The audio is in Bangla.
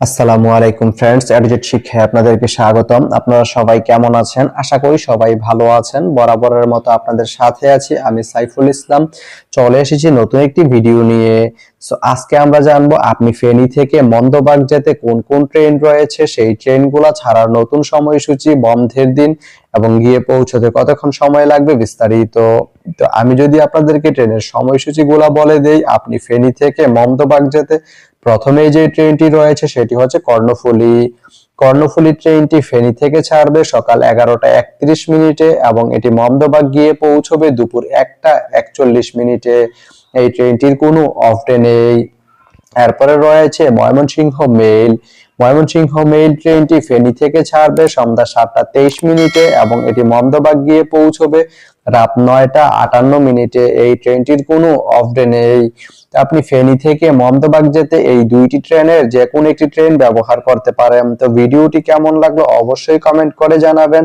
আসসালামু আলাইকুম ফ্রেন্ডস অ্যাডজেট শিক্ষায় আপনাদেরকে স্বাগতম। আপনারা সবাই কেমন আছেন? আশা করি সবাই ভালো আছেন। বরাবরের মতো আপনাদের সাথে আছি আমি সাইফুল ইসলাম। চলে এসেছি নতুন একটি ভিডিও নিয়ে। সো আজকে আমরা জানব আপনি ফেনী থেকে মন্দবাগ যেতে কোন কোন ট্রেন রয়েছে? সেই ট্রেনগুলো ছাড়ার নতুন সময়সূচি, বন্ধের দিন এবং গিয়ে পৌঁছতে কতক্ষণ সময় লাগবে বিস্তারিত। তো, আমি যদি আপনাদেরকে ট্রেনের সময়সূচিগুলো বলে দেই, আপনি ফেনী থেকে মন্দবাগ যেতে প্রথমেই যে ট্রেনটি রয়েছে সেটি হচ্ছে কর্ণফুলী। কর্ণফুলি ট্রেনটি ফেনী থেকে ছাড়বে সকাল এগারোটা একত্রিশ মিনিটে এবং এটি মমদবাগ গিয়ে পৌঁছবে দুপুর একটা একচল্লিশ মিনিটে। এই ট্রেনটির কোনো অফ ডে নেই। এরপরে রয়েছে ময়মনসিংহ মেইল। ময়মনসিংহ মেইল ট্রেনটি ফেনী থেকে ছাড়বে সন্ধ্যা সাতটা তেইশ মিনিটে এবং এটি মমদবাগ গিয়ে পৌঁছবে রাত নয়টা আটান্ন মিনিটে। এই ট্রেনটির কোনো অফ ডে নেই। আপনি ফেনী থেকে মমদবাগ যেতে এই দুইটি ট্রেনের যে কোনো একটি ট্রেন ব্যবহার করতে পারেন। তো ভিডিওটি কেমন লাগল অবশ্যই কমেন্ট করে জানাবেন।